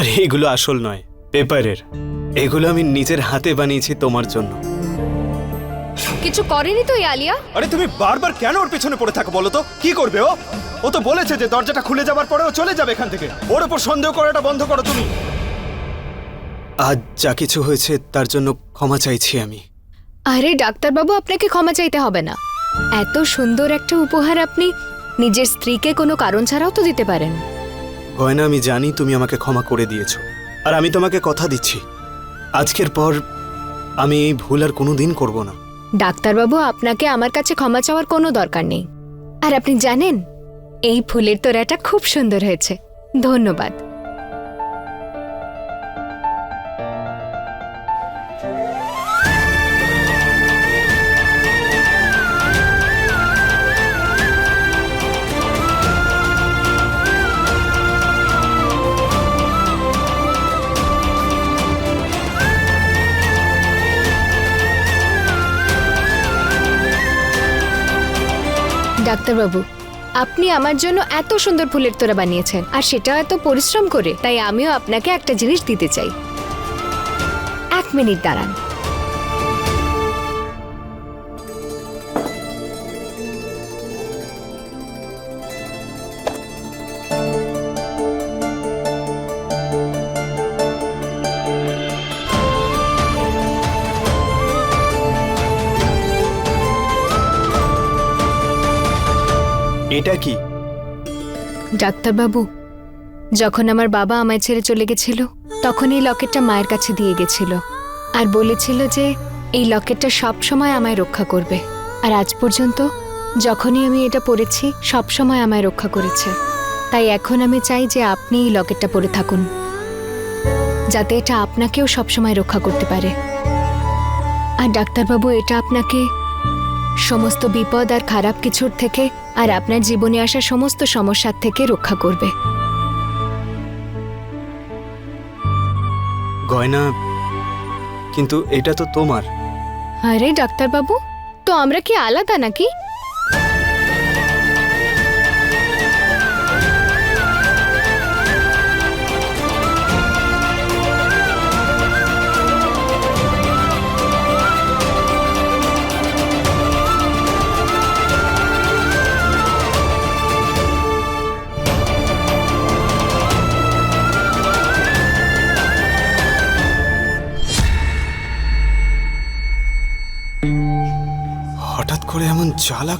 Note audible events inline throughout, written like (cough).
আরে এগুলো আসল নয় পেপারের। এগুলো আমি নিজের হাতে বানিয়েছি তোমার জন্য। কিছু করেনি তো এই আলিয়া? আরে তুমি বারবার কেন ওর পেছনে পড়ে থাকো বলো তো? কি করবে ও? ও তো বলেছে যে দরজাটা খুলে যাবার পরে ও চলে যাবে এখান থেকে। ওর উপর সন্দেহ করাটা বন্ধ করো তুমি। আজ যা কিছু হয়েছে তার জন্য ক্ষমা চাইছি আমি। আরে ডাক্তারবাবু আপনাকে ক্ষমা চাইতে হবে না। এত সুন্দর একটা উপহার আপনি নিজের স্ত্রীকে কোনো কারণ ছাড়াও তো দিতে পারেন। গয়না আমি জানি তুমি আমাকে ক্ষমা করে দিয়েছ। আর আমি তোমাকে কথা দিচ্ছি। আজকের পর আমি এই ভুল আর কোনো দিন করব না। ডাক্তারবাবু, আপনাকে আমার কাছে ক্ষমা চাওয়ার কোনো দরকার নেই। আর আপনি জানেন, এই ফুলের তোড়াটা খুব সুন্দর হয়েছে। ধন্যবাদ। ডাক্তারবাবু, আপনি আমার জন্য এত সুন্দর ফুলের তোড়া বানিয়েছেন, আর সেটা এত পরিশ্রম করে, তাই আমিও আপনাকে একটা জিনিস দিতে চাই। এক মিনিট দাঁড়ান। এটা কি? ডাক্তারবাবু, যখন আমার বাবা আমায় ছেড়ে চলে গেছিল তখন এই লকেটটা মায়ের কাছে দিয়ে গেছিল আর বলেছিল যে এই লকেটটা সব সময় আমায় রক্ষা করবে আর আজ পর্যন্ত যখনই আমি এটা পরেছি সব সময় আমায় রক্ষা করেছে। তাই এখন আমি চাই যে আপনি এই লকেটটা পরে থাকুন, যাতে এটা আপনাকেও সব সময় রক্ষা করতে পারে। আর ডাক্তারবাবু, এটা আপনাকে সমস্ত বিপদ আর খারাপ কিছুর থেকে আর আপনার জীবনে আসা সমস্ত সমস্যার থেকে রক্ষা করবে। গয়না কিন্তু এটা তো তোমার। আরে ডাক্তারবাবু তো আমরা কি আলাদা নাকি?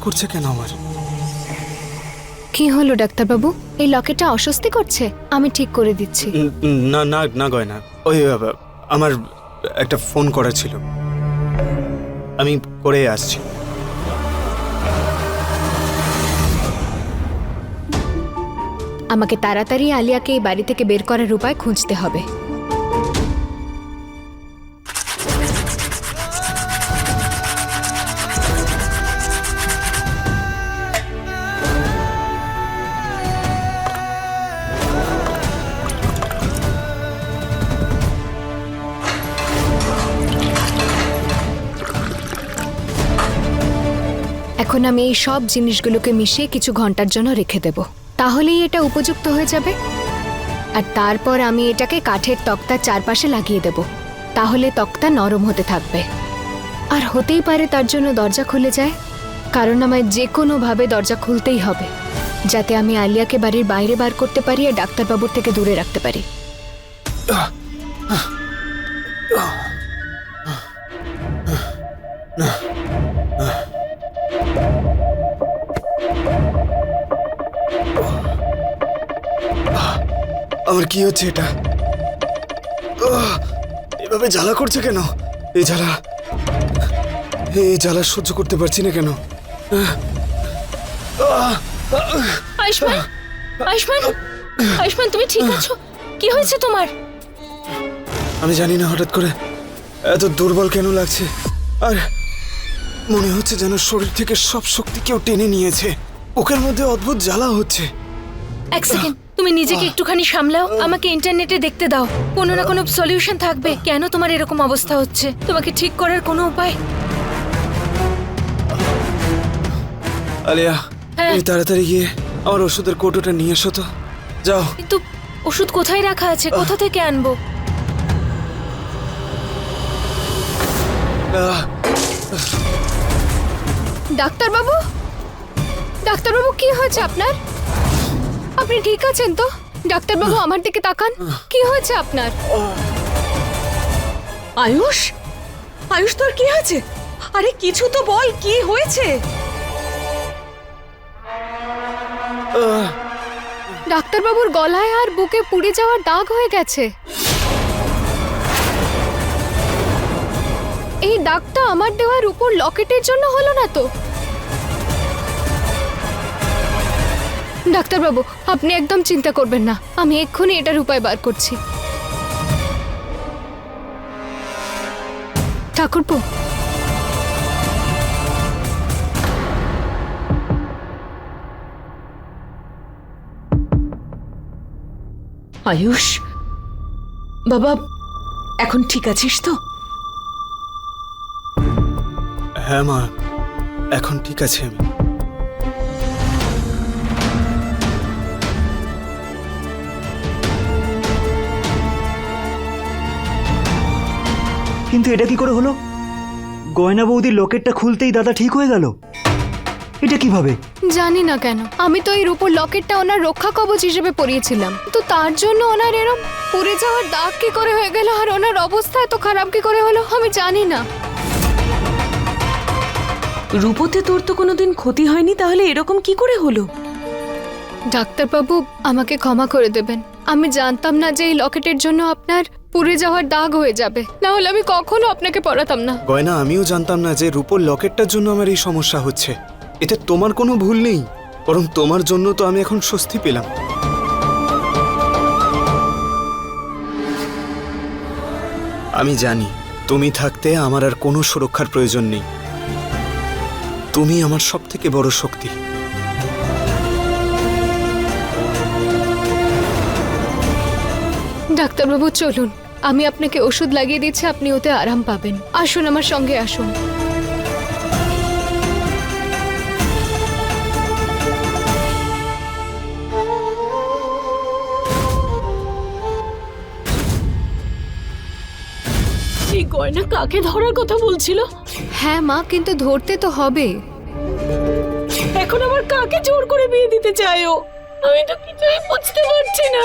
করছে কেন আমার? কি হলো ডাক্তারবাবু? এই লকেটটা অস্বস্তি করছে? আমি ঠিক করে দিচ্ছি। না না না গয়না। ওই আহ, আমার একটা ফোন করা ছিল। আমি করে আসছি। আমাকে তাড়াতাড়ি আলিয়াকে এই বাড়ি থেকে বের করার উপায় খুঁজতে হবে। এখন আমি এই সব জিনিসগুলোকে মিশিয়ে কিছু ঘণ্টার জন্য রেখে দেব তাহলেই এটা উপযুক্ত হয়ে যাবে আর তারপর আমি এটাকে কাঠের তক্তার চারপাশে লাগিয়ে দেব তাহলে তক্তা নরম হতে থাকবে আর হতেই পারে তার জন্য দরজা খুলে যায় কারণ আমায় যে কোনোভাবে দরজা খুলতেই হবে যাতে আমি আলিয়াকে বাড়ির বাইরে বার করতে পারি আর ডাক্তারবাবুর থেকে দূরে রাখতে পারি আমার কি হচ্ছে এটা! এভাবে জ্বালা করছে কেন? এই জ্বালা এই জ্বালা সহ্য করতে পারছি না কেন? আয়ুষ্মান আয়ুষ্মান আয়ুষ্মান তুমি ঠিক আছো? কি হয়েছে তোমার? আমি জানি না হঠাৎ করে এত দুর্বল কেন লাগছে। আর মনে হচ্ছে যেন শরীর থেকে সব শক্তি কেউ টেনে নিয়েছে। বুকের মধ্যে অদ্ভুত জ্বালা হচ্ছে। এক সেকেন্ড তুমি নিজেকে একটুখানি সামলাও আমাকে ইন্টারনেটে দেখতে দাও। কোনো না কোনো সলিউশন থাকবে। কেন তোমার এরকম অবস্থা হচ্ছে? তোমাকে ঠিক করার কোনো উপায়? আলিয়া হ্যাঁ। তাড়াতাড়ি গিয়ে আমার ওষুধের কৌটোটা নিয়ে এসো তো। যাও। কিন্তু ওষুধ কোথায় রাখা আছে? কোথা থেকে আনব? ডাক্তারবাবু? ডাক্তারবাবু কি হয়েছে আপনার? আপনি ঠিক আছেন তো? ডাক্তারবাবু আমার দিকে তাকান। কি হয়েছে আপনার? আয়ুষ? আয়ুষ তোর কি হয়েছে? আরে কিছু তো বল কি হয়েছে? ডাক্তারবাবুর গলায় আর বুকে পুড়ে যাওয়ার দাগ হয়ে গেছে। এই দাগটা আমার দেওয়ার উপর লকেটের জন্য হলো না তো? ডাক্তারবাবু আপনি একদম চিন্তা করবেন না। আমি এক্ষুনি এটার উপায় বার করছি। ঠাকুরপো। আয়ুষ? বাবা এখন ঠিক আছিস তো? হ্যাঁ মা এখন ঠিক আছে আমি। কিন্তু এটা কি করে হলো? গয়না বৌদির লকেটটা খুলতেই দাদা ঠিক হয়ে গেল। এটা কীভাবে? জানি না কেন। আমি তো এর উপর লকেটটা ওনার রক্ষা কবচ হিসেবে পরিয়েছিলাম। তো তার জন্য ওনার এরম পুড়ে যাওয়ার দাগ কি করে হয়ে গেল আর ওনার অবস্থা এত খারাপ কি করে হলো? আমি জানি না। রূপতে তোর তো কোনোদিন ক্ষতি হয়নি তাহলে এরকম কি করে হলো? ডাক্তারবাবু আমাকে ক্ষমা করে দেবেন। আমি জানতাম না যে এই লকেটের জন্য আপনার পুড়ে যাওয়ার দাগ হয়ে যাবে। না হলে আমি কখনো আপনাকে পড়াতাম না। গয়না আমিও জানতাম না যে রূপোর লকেটটার জন্য আমার এই সমস্যা হচ্ছে। এতে তোমার কোনো ভুল নেই বরং তোমার জন্য তো আমি এখন স্বস্তি পেলাম। আমি জানি তুমি থাকতে আমার আর কোনো সুরক্ষার প্রয়োজন নেই। তুমি আমার সব থেকে বড় শক্তি। ডাক্তারবাবু চলুন। আমি আপনাকে ওষুধ লাগিয়ে দিচ্ছি আপনি ওতে আরাম পাবেন। আসুন আমার সঙ্গে আসুন। গয়না কাকে ধরার কথা বলছিল? হ্যাঁ মা কিন্তু ধরতে তো হবে। এখন আবার কাকে জোর করে বিয়ে দিতে চায় ও? আমি তো কিছুই বুঝতে পারছি না।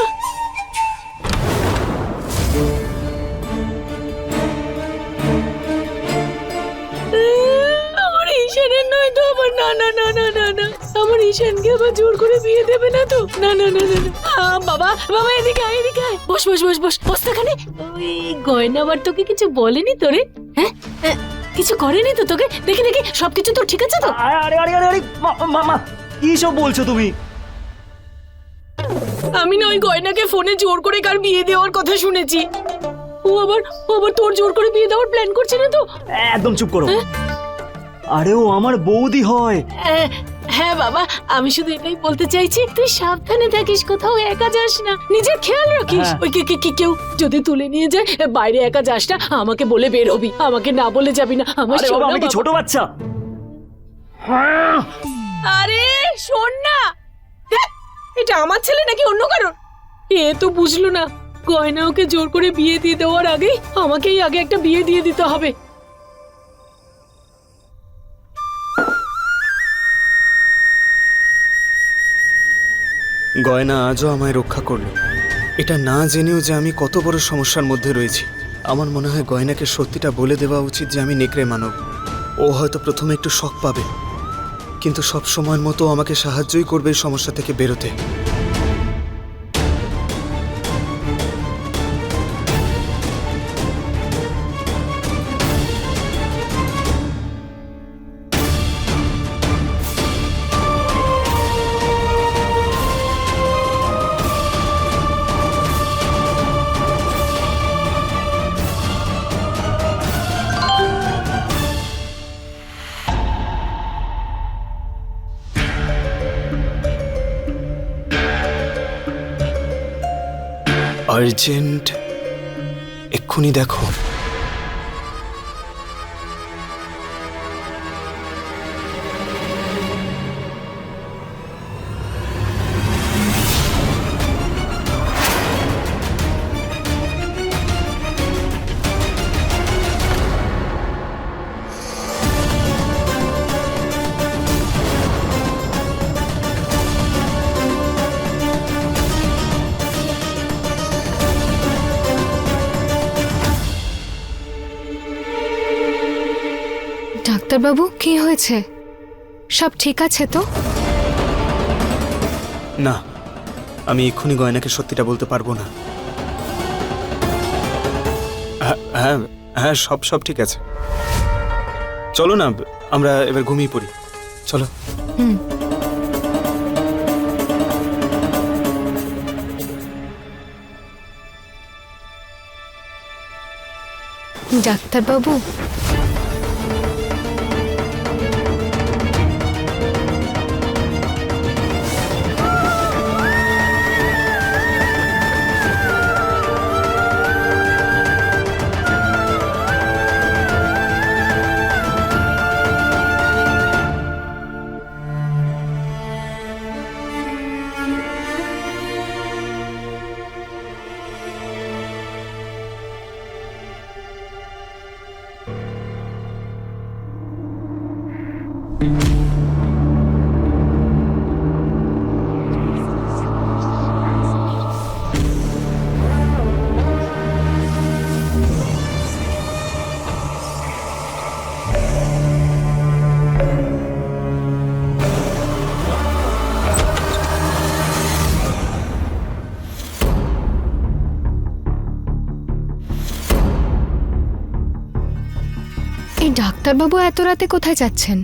না না না না না না। আমার ঈশানকে আবার জোর করে বিয়ে দেবে না তো? না না না না। বাবা বাবা এদিকে আয় এদিকে আয়। বস বস বস বস বস তো এখানে। ওই গয়না আবার তোকে কিছু বলেনি তোরে? হ্যাঁ? হ্যাঁ, কিছু করেনি তো তোকে? দেখি দেখি সবকিছু তো ঠিক আছে তো? আরে আরে আরে আরে আরে মামা কি সব বলছো তুমি? আমি না ওই গয়নাকে ফোনে জোর করে কার বিয়ে দেওয়ার কথা শুনেছি। ও আবার ও আবার তোর জোর করে বিয়ে দেওয়ার প্ল্যান করছে না তো? একদম চুপ করো। আরে ও আমার বৌদি হয়। হ্যাঁ বাবা আমি শুধু এটাই বলতে চাইছি তুই সাবধানে থাকিস কোথাও একা যাস না। নিজের খেয়াল রাখিস। হ্যাঁ। ওই কে কে- কে- কেউ যদি তুলে নিয়ে যায় বাইরে একা যাস না আমাকে বলে বের হবি। আমাকে না বলে যাবি না। আমার বাবা আমি কি ছোট বাচ্চা? আরে শোন না। এটা আমার ছেলে নাকি অন্য কারণ এ তো বুঝলো না। গয়না ওকে জোর করে বিয়ে দিয়ে দেওয়ার আগে আমাকেই আগে একটা বিয়ে দিয়ে দিতে হবে। গয়না আজও আমায় রক্ষা করল। এটা না জেনেও যে আমি কত বড় সমস্যার মধ্যে রয়েছি। আমার মনে হয় গয়নাকে সত্যিটা বলে দেওয়া উচিত যে আমি নেকড়ে মানব। ও হয়তো প্রথমে একটু শখ পাবে। কিন্তু সব সময়ের মতো আমাকে সাহায্যই করবে এই সমস্যা থেকে বেরোতে। আর্জেন্ট এক্ষুনি দেখো। ডাক্তারবাবু কি হয়েছে? সব ঠিক আছে তো? না আমি এক্ষুনি গয়নাকে সত্যিটা বলতে পারব না। হ্যাঁ হ্যাঁ হ্যাঁ সব সব ঠিক আছে। চলো না আমরা এবার ঘুমিয়ে পড়ি। চলো। ডাক্তারবাবু ডাক্তারবাবু এত রাতে কোথায় যাচ্ছেন?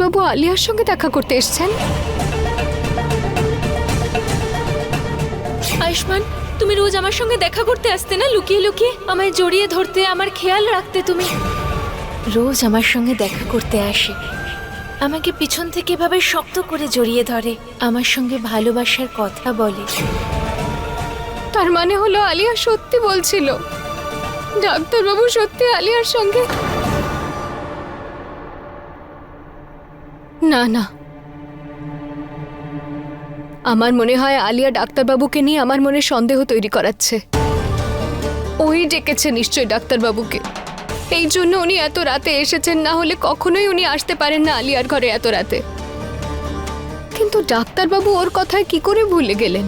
ডাক্তারবাবু আলিয়ার সঙ্গে দেখা করতে এসছেন? আয়ুষ্মান তুমি রোজ আমার সঙ্গে দেখা করতে আসতে না? লুকিয়ে লুকিয়ে আমায় জড়িয়ে ধরতে আমার খেয়াল রাখতে তুমি। রোজ আমার সঙ্গে দেখা করতে আসে। আমাকে পিছন থেকে এভাবে শক্ত করে জড়িয়ে ধরে আমার সঙ্গে ভালোবাসার কথা বলে। তার মানে হলো আলিয়া সত্যি বলছিল। ডাক্তারবাবু সত্যি আলিয়ার সঙ্গে না না। আমার মনে হয় আলিয়া ডাক্তারবাবুকে নিয়ে আমার মনে সন্দেহ তৈরি করাচ্ছে। ওই ডেকেছে নিশ্চয়ই ডাক্তারবাবুকে। এই জন্য উনি এত রাতে এসেছেন, না হলে কখনোই উনি আসতে পারেন না আলিয়ার ঘরে এত রাতে। কিন্তু ডাক্তারবাবু ওর কথায় কি করে ভুলে গেলেন?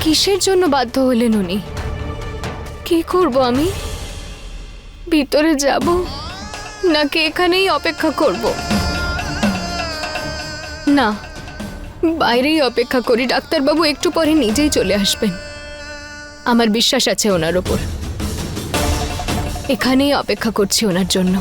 কিসের জন্য বাধ্য হলেন উনি? কি করব আমি? ভিতরে যাব, নাকি এখানেই অপেক্ষা করব? না, বাইরেই অপেক্ষা করি, ডাক্তারবাবু একটু পরে নিজেই চলে আসবেন। আমার বিশ্বাস আছে ওনার ওপর। এখানেই অপেক্ষা করছি ওনার জন্য।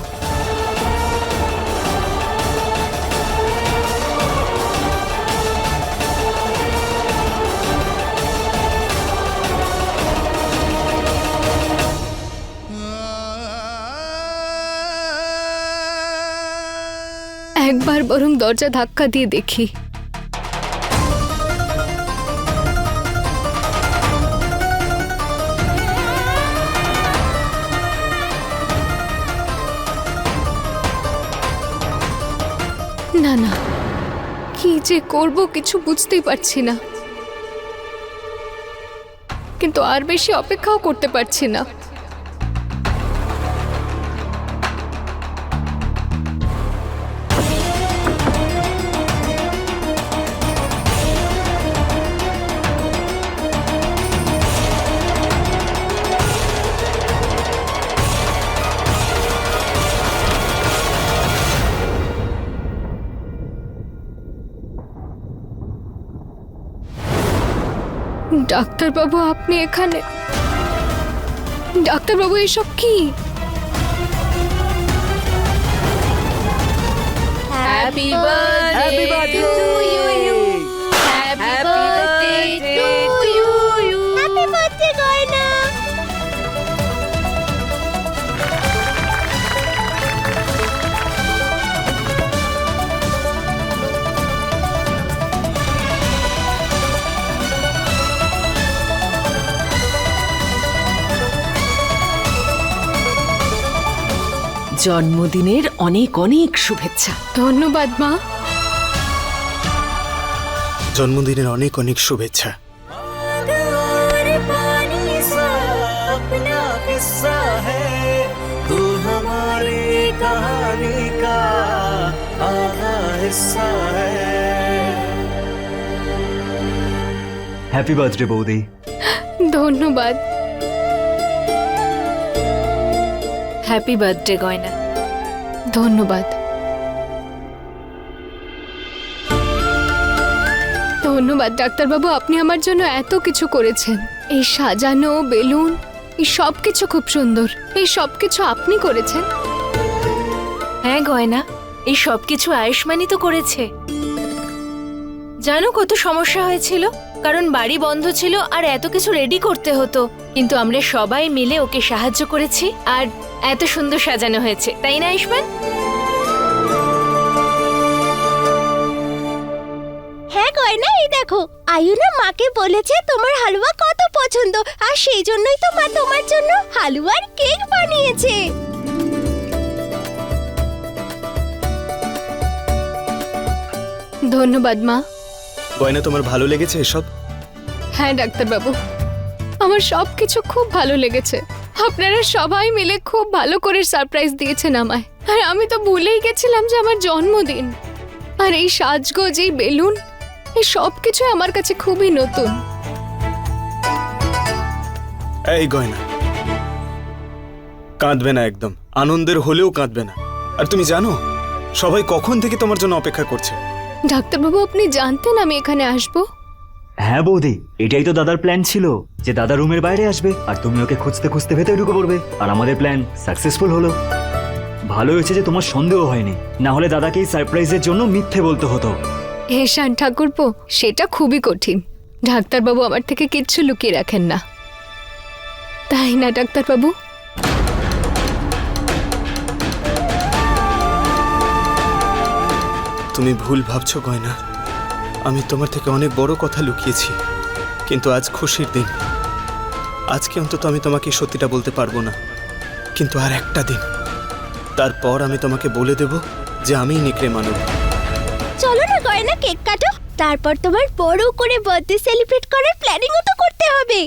একবার বরং দরজা ধাক্কা দিয়ে দেখি। না না, কি যে করব কিছু বুঝতেই পারছি না। কিন্তু আর বেশি অপেক্ষাও করতে পারছি না। ডাক্তারবাবু আপনি এখানে। ডাক্তারবাবু এসব কি? হ্যাপি বার্থডে জন্মদিনের অনেক অনেক শুভেচ্ছা। ধন্যবাদ মা। জন্মদিনের অনেক অনেক শুভেচ্ছা। হ্যাপি বার্থডে বৌদি ধন্যবাদ। হ্যাপি বার্থডে গয়না ধন্যবাদ। ধন্যবাদ, ডাক্তারবাবু। আপনি আমার জন্য এত কিছু করেছেন। এই সাজানো, বেলুন, এই সব কিছু খুব সুন্দর। এই সব কিছু আপনি করেছেন। হ্যাঁ গয়না। এই সব কিছু আয়ুষ্মানই তো করেছে। জানো কত সমস্যা হয়েছিল? কারণ বাড়ি বন্ধ ছিল আর এত কিছু রেডি করতে হতো। কিন্তু আমরা সবাই মিলে ওকে সাহায্য করেছি। আর এত সুন্দর সাজানো হয়েছে তাই না আয়ুষ্মান? হ্যাঁ গয়না এই দেখো। আয়ুনা মাকে বলেছে তোমার হালুয়া কত পছন্দ আর সেই জন্যই তো মা তোমার জন্য হালুয়ার কেক বানিয়েছে। ধন্যবাদ মা। গয়না তোমার ভালো লেগেছে এসব? হ্যাঁ ডাক্তারবাবু। আমার সব কিছু খুব ভালো লেগেছে। আপনারা সবাই মিলে খুব ভালো করে সারপ্রাইজ দিয়েছেন আমায়। আর আমি তো ভুলেই গেছিলাম যে আমার জন্মদিন। আর এই সাজগোজ এই বেলুন এই সব কিছু আমার কাছে খুবই নতুন। এই গয়না। কাঁদবে না একদম। আনন্দের হলেও কাঁদবে না। আর তুমি জানো সবাই কখন থেকে তোমার জন্য অপেক্ষা করছে? ডাক্তারবাবু আপনি জানতেন আমি এখানে আসব? হ্যাঁ বৌদি এটাই তো দাদার প্ল্যান ছিল যে দাদা রুমের বাইরে আসবে আর তুমি ওকে খুঁজতে খুঁজতে ভেতরে ঢুকে পড়বে। আর আমাদের প্ল্যান সাকসেসফুল হলো। ভালো হয়েছে যে তোমার সন্দেহ হয়নি। না হলে দাদাকে এই সারপ্রাইজের জন্য মিথ্যে বলতে হতো। হেসান ঠাকুরপো সেটা খুবই কঠিন। ডাক্তারবাবু আমার থেকে কিচ্ছু লুকিয়ে রাখেন না। তাই না ডাক্তারবাবু? তুমি ভুল ভাবছ গয়না। আমি তোমার থেকে অনেক বড় কথা লুকিয়েছি, কিন্তু আজ খুশির দিন। আজকে অন্তত আমি তোমাকে সত্যিটা বলতে পারব না, কিন্তু আর একটা দিন। তারপর আমি তোমাকে বলে দেব যে আমি নিকড়ে মানব চলো না গয়না কেক কাটো, তারপর তোমার বড় করে বার্থডে সেলিব্রেট করার প্ল্যানিংও তো করতে হবে।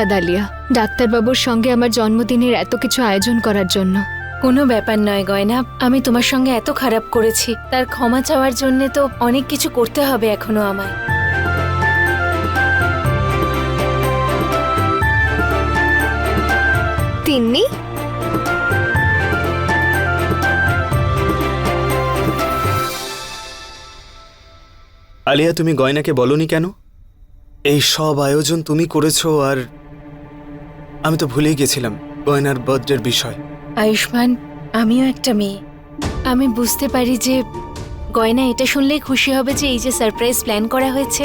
ধন্যবাদ আলিয়া। ডাক্তারবাবুর সঙ্গে আমার জন্মদিনের এত কিছু আয়োজন করার জন্য। কোনো ব্যাপার নয় গয়না। আমি তোমার সঙ্গে এত খারাপ করেছি। তার ক্ষমা চাওয়ার জন্য তো অনেক কিছু করতে হবে এখনও আমায়। তিন্নি? আলিয়া তুমি গয়নাকে বলনি কেন? এই সব আয়োজন তুমি করেছ আর আমি তো ভুলেই গেছিলাম গয়নার বার্থডের বিষয়। আয়ুষ্মান আমিও একটা মেয়ে। আমি বুঝতে পারি যে গয়না এটা শুনলেই খুশি হবে যে এই যে সারপ্রাইজ প্ল্যান করা হয়েছে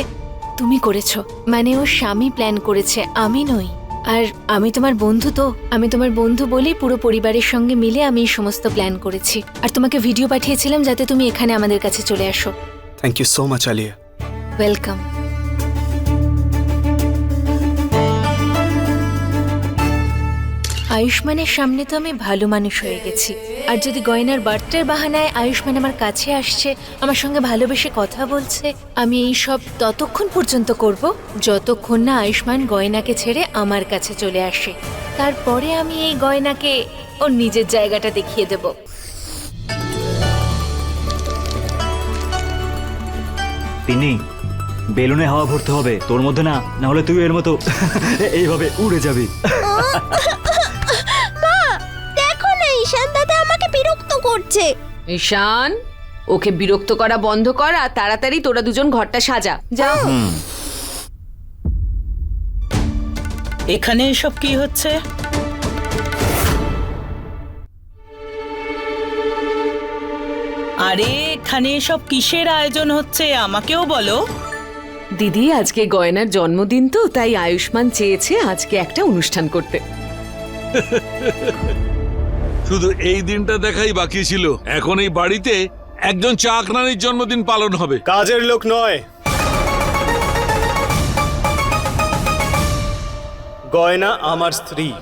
তুমি করেছ। মানে ওর স্বামী প্ল্যান করেছে আমি নই। আর আমি তোমার বন্ধু তো আমি তোমার বন্ধু বলেই পুরো পরিবারের সঙ্গে মিলে আমি এই সমস্ত প্ল্যান করেছি। আর তোমাকে ভিডিও পাঠিয়েছিলাম যাতে তুমি এখানে আমাদের কাছে চলে আসো। Thank you so much Alia welcome আয়ুষ্মানের সামনে তো আমি ভালো মানুষ হয়ে গেছি। আর যদি গয়নার বার্তার বাহানায় আয়ুষ্মান আমার কাছে আসছে আমার সঙ্গে ভালোবেসে কথা বলছে আমি এই সব ততক্ষণ পর্যন্ত করব যতক্ষণ না আয়ুষ্মান গয়নাকে ছেড়ে আমার কাছে চলে আসে। তারপরে আমি এই গয়নাকে ওর নিজের জায়গাটা দেখিয়ে দেব। তিনি বেলুনে হাওয়া ভরতে হবে তোর মধ্যে না না হলে তুই এর মতো (laughs) এইভাবে উড়ে যাবি। (laughs) করছে। ঈশান ওকে বিরক্ত করা বন্ধ কর আর তাড়াতাড়ি তোরা দুজন ঘরটা সাজা। যা। এখানে এসব কি হচ্ছে? আরে এখানে এসব কিসের আয়োজন হচ্ছে? আমাকেও বলো। দিদি আজকে গয়নার জন্মদিন তো তাই আয়ুষ্মান চেয়েছে আজকে একটা অনুষ্ঠান করতে। (laughs) শুধু এই দিনটা দেখাই বাকি ছিল। এখন এই বাড়িতে একজন চাকরানির জন্মদিন পালন হবে। কাজের লোক নয়। গয়না আমার স্ত্রী।